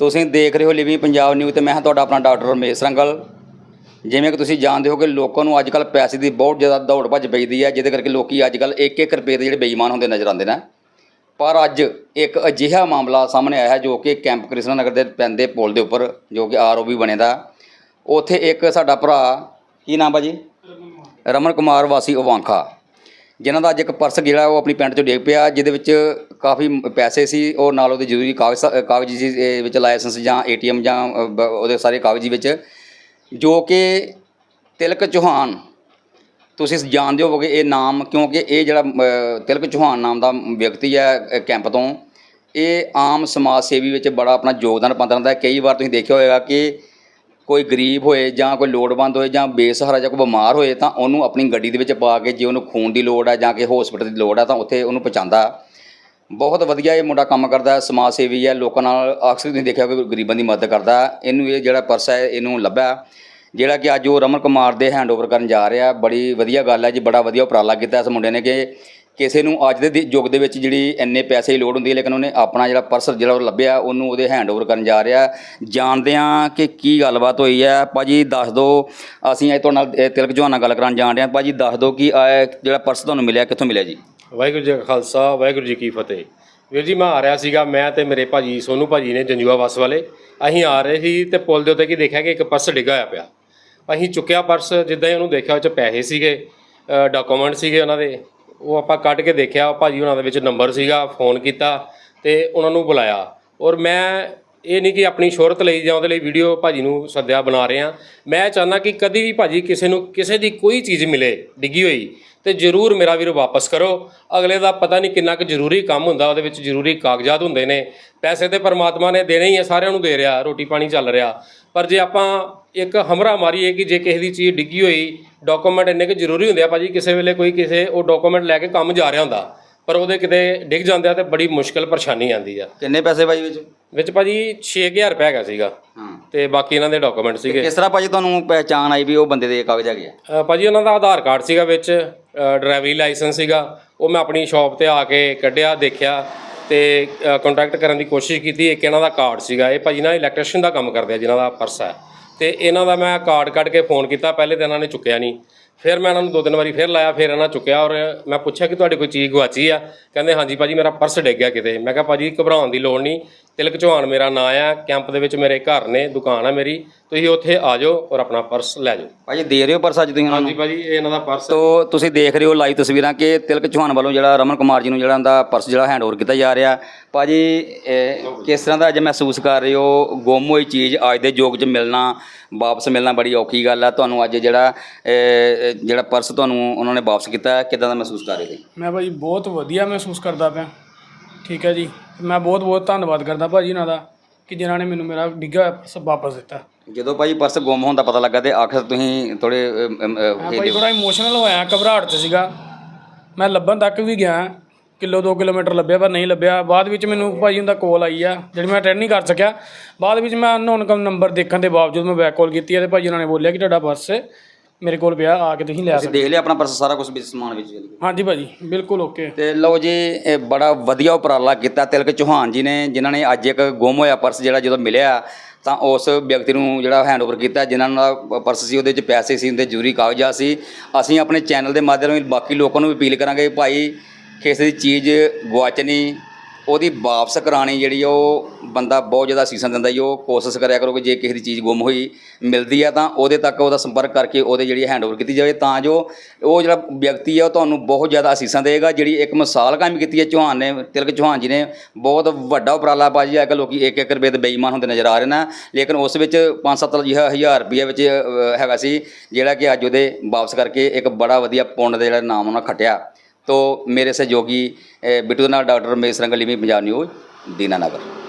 ਤੁਸੀਂ ਦੇਖ ਰਹੇ ਹੋ ਲਿਵਿੰਗ ਪੰਜਾਬ ਨਿਊਜ਼ ਤੇ ਮੈਂ ਹਾਂ ਤੁਹਾਡਾ ਆਪਣਾ ਡਾਕਟਰ ਰਮੇਸ਼ ਰੰਗਲ। ਜਿਵੇਂ ਕਿ ਤੁਸੀਂ ਜਾਣਦੇ ਹੋ ਕਿ ਲੋਕਾਂ ਨੂੰ ਅੱਜ ਕੱਲ ਪੈਸੇ ਦੀ ਬਹੁਤ ਜ਼ਿਆਦਾ ਦੌੜ ਭੱਜ ਪਈਦੀ ਹੈ, ਜਿਹਦੇ ਕਰਕੇ ਲੋਕੀ ਅੱਜ ਕੱਲ 1-1 ਰੁਪਏ ਦੇ ਜਿਹੜੇ ਬੇਈਮਾਨ ਹੁੰਦੇ ਨਜ਼ਰ ਆਉਂਦੇ ਨੇ। ਪਰ ਅੱਜ ਇੱਕ ਅਜਿਹਾ ਮਾਮਲਾ ਸਾਹਮਣੇ ਆਇਆ ਹੈ ਜੋ ਕਿ ਕੈਂਪ ਕ੍ਰਿਸ਼ਨਾ ਨਗਰ ਦੇ ਪੈਂਦੇ ਪੁਲ ਦੇ ਉੱਪਰ, ਜੋ ਕਿ ਆਰਓਬੀ ਬਣੇਦਾ ਉੱਥੇ ਇੱਕ ਸਾਡਾ ਭਰਾ, ਕੀ ਨਾਮ ਆ ਜੀ? ਰਮਨ ਕੁਮਾਰ। ਵਾਸੀ ਉਵਾਂਖਾ ਜਿਨ੍ਹਾਂ ਦਾ ਅੱਜ ਇੱਕ ਪਰਸ ਜਿਹੜਾ ਉਹ ਆਪਣੀ ਪੈਂਟ 'ਚੋਂ ਡਿੱਗ ਪਿਆ ਜਿਹਦੇ ਵਿੱਚ ਕਾਫੀ ਪੈਸੇ ਸੀ ਉਹ ਨਾਲ ਉਹਦੇ ਜ਼ਰੂਰੀ ਕਾਗਜ਼ ਕਾਗਜ਼ ਸੀ ਇਹ ਵਿੱਚ ਲਾਇਸੈਂਸ ਜਾਂ ਏਟੀਐਮ ਜਾਂ ਅ, ਬ- ਉਹਦੇ ਸਾਰੇ ਕਾਗਜ਼ ਵਿੱਚ ਜੋ ਕਿ ਤਿਲਕ ਚੌਹਾਨ ਤੁਸੀਂ ਜਾਣਦੇ ਹੋਵੋਗੇ ਇਹ ਨਾਮ ਕਿਉਂਕਿ ਇਹ ਜਿਹੜਾ ਤਿਲਕ ਚੌਹਾਨ ਨਾਮ ਦਾ ਵਿਅਕਤੀ ਹੈ ਕੈਂਪ ਤੋਂ ਇਹ ਆਮ ਸਮਾਜ ਸੇਵੀ ਵਿੱਚ ਬੜਾ ਆਪਣਾ ਯੋਗਦਾਨ ਪਾਉਂਦਾ ਰਹਿੰਦਾ ਹੈ। ਕਈ ਵਾਰ ਤੁਸੀਂ ਦੇਖਿਆ ਹੋਵੇਗਾ ਕਿ ਕੋਈ ਗਰੀਬ ਹੋਏ ਜਾਂ ਕੋਈ ਲੋੜਵੰਦ ਹੋਏ ਜਾਂ ਬੇਸਹਾਰਾ ਜਾਂ ਕੋਈ ਬਿਮਾਰ ਹੋਏ ਤਾਂ ਉਹਨੂੰ ਆਪਣੀ ਗੱਡੀ ਦੇ ਵਿੱਚ ਪਾ ਕੇ ਜੇ ਉਹਨੂੰ ਖੂਨ ਦੀ ਲੋੜ ਹੈ ਜਾਂ ਕਿ ਹਸਪੀਟਲ ਦੀ ਲੋੜ ਹੈ ਤਾਂ ਉੱਥੇ ਉਹਨੂੰ ਪਹੁੰਚਾਉਂਦਾ। ਬਹੁਤ ਵਧੀਆ ਇਹ ਮੁੰਡਾ ਕੰਮ ਕਰਦਾ, ਸਮਾਜ ਸੇਵੀ ਹੈ, ਲੋਕਾਂ ਨਾਲ ਅਕਸਰ ਤੁਸੀਂ ਦੇਖਿਆ ਕਿ ਗਰੀਬਾਂ ਦੀ ਮਦਦ ਕਰਦਾ। ਇਹਨੂੰ ਇਹ ਜਿਹੜਾ ਪਰਸ ਹੈ, ਇਹਨੂੰ ਲੱਭਿਆ। ਜਿਹੜਾ ਕਿ ਅੱਜ ਉਹ ਰਮਨ ਕੁਮਾਰ ਦੇ ਹੈਂਡਓਵਰ ਕਰਨ ਜਾ ਰਿਹਾ, ਬੜੀ ਵਧੀਆ ਗੱਲ ਹੈ ਜੀ, ਬੜਾ ਵਧੀਆ ਉਪਰਾਲਾ ਕੀਤਾ ਇਸ ਮੁੰਡੇ ਨੇ ਕਿ ਕਿਸੇ ਨੂੰ ਅੱਜ ਦੇ ਯੁੱਗ ਦੇ ਵਿੱਚ ਜਿਹੜੀ ਇੰਨੇ ਪੈਸੇ ਦੀ ਲੋੜ ਹੁੰਦੀ ਹੈ, ਲੇਕਿਨ ਉਹਨੇ ਆਪਣਾ ਜਿਹੜਾ ਪਰਸ ਜਿਹੜਾ ਉਹ ਲੱਭਿਆ, ਉਹਨੂੰ ਉਹਦੇ ਹੈਂਡਓਵਰ ਕਰਨ ਜਾ ਰਿਹਾ। ਜਾਣਦੇ ਹਾਂ ਕਿ ਕੀ ਗੱਲਬਾਤ ਹੋਈ ਹੈ। ਭਾਜੀ, ਦੱਸ ਦਿਓ, ਅਸੀਂ ਅੱਜ ਤੁਹਾਡੇ ਨਾਲ ਇਹ ਤਿਲਕ ਜਵਾਨਾ ਗੱਲ ਕਰਨ ਜਾਣ ਰਹੇ ਹਾਂ ਭਾਜੀ, ਦੱਸ ਦਿਓ ਕਿ ਜਿਹੜਾ ਪਰਸ ਤੁਹਾਨੂੰ ਮਿਲਿਆ, ਕਿੱਥੋਂ ਮਿਲਿਆ ਜੀ? ਵਾਹਿਗੁਰੂ ਜੀ ਕਾ ਖਾਲਸਾ, ਵਾਹਿਗੁਰੂ ਜੀ ਕੀ ਫਤਿਹ। ਵੀਰ ਜੀ, ਮੈਂ ਆ ਰਿਹਾ ਸੀਗਾ, ਮੈਂ ਤੇ ਮੇਰੇ ਭਾਜੀ, ਸੋਨੂ ਭਾਜੀ ਨੇ ਜੰਜੂਆ ਬੱਸ ਵਾਲੇ। ਅਸੀਂ ਆ ਰਹੇ ਸੀ ਤੇ ਪੁਲ ਦੇ ਉੱਤੇ ਕੀ ਦੇਖਿਆ ਕਿ ਇੱਕ ਪਰਸ ਡਿੱਗਾ ਹੋਇਆ ਪਿਆ। ਅਸੀਂ ਚੁੱਕਿਆ ਪਰਸ, ਜਿੱਦਾਂ ਹੀ ਉਹਨੂੰ ਦੇਖਿਆ, ਉਹ ਚ ਪੈਸੇ ਸੀਗੇ ਡਾਕੂਮੈਂਟ ਸੀਗੇ ਉਹਨਾਂ ਦੇ। ਉਹ ਆਪਾਂ ਕੱਢ ਕੇ ਦੇਖਿਆ ਭਾਜੀ ਉਹਨਾਂ ਦੇ ਵਿੱਚ ਨੰਬਰ ਸੀਗਾ ਫੋਨ ਕੀਤਾ ਤੇ ਉਹਨਾਂ ਨੂੰ ਬੁਲਾਇਆ। ਔਰ ਮੈਂ ਇਹ ਨਹੀਂ ਕਿ ਆਪਣੀ ਸ਼ੋਹਰਤ ਲਈ ਜਾਂ ਉਹਦੇ ਲਈ ਵੀਡੀਓ ਭਾਜੀ ਨੂੰ ਸੱਦਿਆ, ਬਣਾ ਰਹੇ ਆ ਮੈਂ ਚਾਹੁੰਦਾ ਕਿ ਕਦੀ ਵੀ ਭਾਜੀ ਕਿਸੇ ਨੂੰ, ਕਿਸੇ ਦੀ ਕੋਈ ਚੀਜ਼ ਮਿਲੇ, ਡਿੱਗੀ ਹੋਈ ਤੇ ਜ਼ਰੂਰ ਮੇਰਾ ਵੀਰ ਵਾਪਸ ਕਰੋ। ਅਗਲੇ ਦਾ ਪਤਾ ਨਹੀਂ ਕਿੰਨਾ ਕੁ ਜ਼ਰੂਰੀ ਕੰਮ ਹੁੰਦਾ, ਉਹਦੇ ਵਿੱਚ ਜ਼ਰੂਰੀ ਕਾਗਜ਼ਾਤ ਹੁੰਦੇ ਨੇ। ਪੈਸੇ ਤੇ ਪਰਮਾਤਮਾ ਨੇ ਦੇਣੇ ਹੀ ਆ, ਸਾਰਿਆਂ ਨੂੰ ਦੇ ਰਿਹਾ, ਰੋਟੀ ਪਾਣੀ ਚੱਲ ਰਿਹਾ। ਪਰ ਜੇ ਆਪਾਂ ਇੱਕ ਹਮਰਾ ਮਾਰੀਏ ਕਿ ਜੇ ਕਿਸੇ ਦੀ ਚੀਜ਼ ਡਿੱਗੀ ਹੋਈ ਡਾਕੂਮੈਂਟ ਇੰਨੇ ਕੁ ਜ਼ਰੂਰੀ ਹੁੰਦੇ ਆ ਭਾਜੀ, ਕਿਸੇ ਵੇਲੇ ਕੋਈ ਕਿਸੇ ਉਹ ਡਾਕੂਮੈਂਟ ਲੈ ਕੇ ਕੰਮ ਜਾ ਰਿਹਾ ਹੁੰਦਾ। ਪਰ ਉਹਦੇ ਕਿਤੇ ਡਿੱਗ ਜਾਂਦੇ ਆ ਤੇ ਬੜੀ ਮੁਸ਼ਕਲ ਪਰੇਸ਼ਾਨੀ ਆਉਂਦੀ ਆ। ਕਿੰਨੇ ਪੈਸੇ ਭਾਜੀ ਵਿੱਚ? ਵਿੱਚ ਭਾਜੀ 6000 ਰੁਪਏ ਹੈਗਾ ਸੀਗਾ। ਹਾਂ। ਤੇ ਬਾਕੀ ਇਹਨਾਂ ਦੇ ਡਾਕੂਮੈਂਟ ਸੀਗੇ। ਕਿਸ ਤਰ੍ਹਾਂ ਭਾਜੀ ਤੁਹਾਨੂੰ ਪਹਿਚਾਣ ਆਈ ਵੀ ਉਹ ਬੰਦੇ ਦੇ ਕਾਗਜ਼ ਹੈਗੇ ਆ? ਅ, ਭਾਜੀ ਉਹਨਾਂ ਦਾ ਆਧਾਰ ਕਾਰਡ ਸੀਗਾ ਵਿੱਚ ਡਰਾਈਵਰੀ ਲਾਇਸੈਂਸ ਸੀਗਾ। ਉਹ ਮੈਂ ਆਪਣੀ ਸ਼ਾਪ ਤੇ ਆ ਕੇ ਕੱਢਿਆ ਦੇਖਿਆ ਤੇ ਕੰਟੈਕਟ ਕਰਨ ਦੀ ਕੋਸ਼ਿਸ਼ ਕੀਤੀ। ਇੱਕ ਇਹਨਾਂ ਦਾ ਕਾਰਡ ਸੀਗਾ। ਇਹ ਭਾਜੀ ਨਾ ਇਲੈਕਟ੍ਰੀਸ਼ੀਅਨ ਦਾ ਕੰਮ ਕਰਦੇ ਆ ਜਿਨ੍ਹਾਂ ਦਾ ਪਰਸ ਹੈ ਤੇ ਇਹਨਾਂ ਦਾ ਮੈਂ ਕਾਰਡ ਕੱਢ ਕੇ ਫੋਨ ਕੀਤਾ। ਪਹਿਲੇ ਤਾਂ ਇਹਨਾਂ ਨੇ ਚੁੱਕਿਆ ਨਹੀਂ। ਫਿਰ ਮੈਂ ਇਹਨਾਂ ਨੂੰ ਦੋ ਤਿੰਨ ਵਾਰੀ ਫਿਰ ਲਾਇਆ, ਫਿਰ ਇਹਨਾਂ ਚੁੱਕਿਆ ਔਰ ਮੈਂ ਪੁੱਛਿਆ ਕਿ ਤੁਹਾਡੀ ਕੋਈ ਚੀਜ਼ ਗਵਾਚੀ ਆ? ਕਹਿੰਦੇ, ਹਾਂਜੀ ਭਾਜੀ, ਮੇਰਾ ਪਰਸ ਡਿੱਗ ਗਿਆ ਕਿਤੇ। ਮੈਂ ਕਿਹਾ, ਭਾਜੀ, ਘਬਰਾਉਣ ਦੀ ਲੋੜ ਨਹੀਂ। ਤਿਲਕ ਚੌਹਾਨ ਮੇਰਾ ਨਾਂ ਆ ਕੈਂਪ ਦੇ ਵਿੱਚ ਮੇਰੇ ਘਰ ਨੇ ਦੁਕਾਨ ਆ ਮੇਰੀ ਤੁਸੀਂ ਉੱਥੇ ਆ ਜਾਓ ਔਰ ਆਪਣਾ ਪਰਸ ਲੈ ਜਾਓ। ਭਾਜੀ ਦੇ ਰਹੇ ਹੋ ਪਰਸ ਅੱਜ ਤੁਸੀਂ ਉਹਨਾਂ ਨੂੰ? ਹਾਂਜੀ ਭਾਜੀ ਇਹ ਇਹਨਾਂ ਦਾ ਪਰਸ ਤੋ ਤੁਸੀਂ ਦੇਖ ਰਹੇ ਹੋ ਲਾਈਵ ਤਸਵੀਰਾਂ ਕਿ ਤਿਲਕ ਚੌਹਾਨ ਵੱਲੋਂ ਜਿਹੜਾ ਰਮਨ ਕੁਮਾਰ ਜੀ ਨੂੰ ਜਿਹੜਾ ਉਹਦਾ ਪਰਸ ਜਿਹੜਾ ਹੈਂਡਓਵਰ ਕੀਤਾ ਜਾ ਰਿਹਾ। ਭਾਜੀ ਇਹ ਕਿਸ ਤਰ੍ਹਾਂ ਦਾ ਅੱਜ ਮਹਿਸੂਸ ਕਰ ਰਹੇ ਹੋ? ਗੁੰਮ ਹੋਈ ਚੀਜ਼ ਅੱਜ ਦੇ ਯੁੱਗ 'ਚ ਮਿਲਣਾ ਵਾਪਸ ਮਿਲਣਾ ਬੜੀ ਔਖੀ ਗੱਲ ਆ। ਤੁਹਾਨੂੰ ਅੱਜ ਜਿਹੜਾ ਇਹ, ਜਿਹੜਾ ਪਰਸ ਤੁਹਾਨੂੰ ਉਹਨਾਂ ਨੇ ਵਾਪਸ ਕੀਤਾ ਕਿਦਾਂ ਦਾ ਮਹਿਸੂਸ ਕਰ ਰਹੇ ਸੀ ਮੈਂ ਭਾਜੀ ਬਹੁਤ ਵਧੀਆ ਮਹਿਸੂਸ ਕਰਦਾ ਪਿਆ। ਠੀਕ ਹੈ ਜੀ। ਮੈਂ ਬਹੁਤ ਬਹੁਤ ਧੰਨਵਾਦ ਕਰਦਾ ਭਾਜੀ ਉਹਨਾਂ ਦਾ ਕਿ ਜਿਨ੍ਹਾਂ ਨੇ ਮੈਨੂੰ ਮੇਰਾ ਡਿੱਗਾ ਹੋਇਆ ਪਰਸ ਵਾਪਸ ਦਿੱਤਾ। ਜਦੋਂ ਭਾਜੀ ਪਰਸ ਗੁੰਮ ਹੋਣ ਦਾ ਪਤਾ ਲੱਗਾ ਤੇ ਆਖਰ ਤੁਸੀਂ ਥੋੜੇ ਮੈਂ ਭਾਈ ਥੋੜਾ ਇਮੋਸ਼ਨਲ ਹੋਇਆ ਘਬਰਾਹਟ 'ਚ ਸੀਗਾ। ਮੈਂ ਲੱਭਣ ਤੱਕ ਵੀ ਗਿਆ ਕਿਲੋ 2 ਕਿਲੋਮੀਟਰ ਲੱਭਿਆ ਪਰ ਨਹੀਂ ਲੱਭਿਆ। ਬਾਅਦ ਵਿੱਚ ਮੈਨੂੰ ਭਾਜੀ ਹੁੰਦਾ ਕਾਲ ਆਈ ਆ ਜਿਹੜੀ ਮੈਂ ਅਟੈਂਡ ਨਹੀਂ ਕਰ ਸਕਿਆ। ਬਾਅਦ ਵਿੱਚ ਮੈਂ ਅਨਨੋਨ ਕਮ ਨੰਬਰ ਦੇਖਣ ਦੇ ਬਾਵਜੂਦ ਮੈਂ ਬੈਕ ਕਾਲ ਕੀਤੀ ਹੈ ਤੇ ਭਾਜੀ ਉਹਨਾਂ ਨੇ ਬੋਲਿਆ ਕਿ ਤੁਹਾਡਾ ਪਰਸ ਮੇਰੇ ਕੋਲ ਪਿਆ ਆ ਕੇ ਤੁਸੀਂ ਲੈ ਤੁਸੀਂ ਸਕਦੇ ਦੇਖ ਲਿਆ ਆਪਣਾ ਪਰਸ ਸਾਰਾ ਕੁਝ ਵਿੱਚ ਸਮਾਨ ਵਿੱਚ ਚਲ ਗਿਆ। ਹਾਂਜੀ ਭਾਜੀ ਬਿਲਕੁਲ ਓਕੇ ਤੇ ਲਓ ਜੀ ਇਹ ਬੜਾ ਵਧੀਆ ਉਪਰਾਲਾ ਕੀਤਾ ਤਿਲਕ ਚੌਹਾਨ ਜੀ ਨੇ ਜਿਨ੍ਹਾਂ ਨੇ ਅੱਜ ਇੱਕ ਗੁੰਮ ਹੋਇਆ ਪਰਸ ਜਿਹੜਾ ਜਦੋਂ ਮਿਲਿਆ ਤਾਂ ਉਸ ਵਿਅਕਤੀ ਨੂੰ ਜਿਹੜਾ ਹੈਂਡਓਵਰ ਕੀਤਾ ਜਿਨ੍ਹਾਂ ਦਾ ਪਰਸ ਸੀ ਉਹਦੇ ਵਿੱਚ ਪੈਸੇ ਸੀ ਉਹਦੇ ਜ਼ਰੂਰੀ ਕਾਗਜ਼ਾਤ ਸੀ। ਅਸੀਂ ਆਪਣੇ ਚੈਨਲ ਦੇ ਮਾਧਿਅਮ ਨਾਲ ਬਾਕੀ ਲੋਕਾਂ ਨੂੰ ਵੀ ਅਪੀਲ ਕਰਾਂਗੇ ਭਾਈ ਕਿਸੇ ਦੀ ਚੀਜ਼ ਗਵਾਚਣੀ ਉਹਦੀ ਵਾਪਸ ਕਰਾਣੀ ਜਿਹੜੀ ਉਹ ਬੰਦਾ ਬਹੁਤ ਜ਼ਿਆਦਾ ਸੀਸਨ ਦਿੰਦਾ ਜੀ, ਉਹ ਕੋਸ਼ਿਸ਼ ਕਰਿਆ ਕਰੋ ਕਿ ਜੇ ਕਿਸੇ ਦੀ ਚੀਜ਼ ਗੁੰਮ ਹੋਈ ਮਿਲਦੀ ਆ, ਤਾਂ ਉਹਦੇ ਤੱਕ ਉਹਦਾ ਸੰਪਰਕ ਕਰਕੇ ਉਹਦੇ ਜਿਹੜੀ ਹੈਂਡਓਵਰ ਕੀਤੀ ਜਾਵੇ, ਤਾਂ ਜੋ ਉਹ ਜਿਹੜਾ ਵਿਅਕਤੀ ਆ, ਉਹ ਤੁਹਾਨੂੰ ਬਹੁਤ ਜ਼ਿਆਦਾ ਅਸੀਸਾਂ ਦੇਗਾ, ਜਿਹੜੀ ਇੱਕ ਮਿਸਾਲ ਕਾਇਮ ਕੀਤੀ ਹੈ ਚੌਹਾਨ ਨੇ, ਤਿਲਕ ਚੌਹਾਨ ਜੀ ਨੇ, ਬਹੁਤ ਵੱਡਾ ਉਪਰਾਲਾ ਬਾਜੀ ਅੱਜ ਕਿ ਲੋਕੀ ਇੱਕ ਇੱਕ ਰੁਪਏ ਦੇ ਬੇਈਮਾਨ ਹੁੰਦੇ ਨਜ਼ਰ ਆ ਰਹੇ ਨੇ, ਲੇਕਿਨ ਉਸ ਵਿੱਚ 5-7 ਹਜ਼ਾਰ ਰੁਪਏ ਵਿੱਚ ਹੈਗਾ ਸੀ, ਜਿਹੜਾ ਕਿ ਅੱਜ ਉਹਦੇ ਵਾਪਸ ਕਰਕੇ ਇੱਕ ਬੜਾ ਵਧੀਆ ਪੁੰਡ ਦੇ ਜਿਹੜਾ ਨਾਮ ਉਹਨਾਂ ਖਟਿਆ। ਤੋ ਮੇਰੇ ਸਹਿਯੋਗੀ ਅ, ਬਿੱਟੂ ਦੇ ਨਾਲ ਡਾਕਟਰ ਰਮੇਸ਼ ਰੰਗਲੀ ਵੀ ਪੰਜਾਬ ਨਿਊਜ਼ ਦੀਨਾਨਗਰ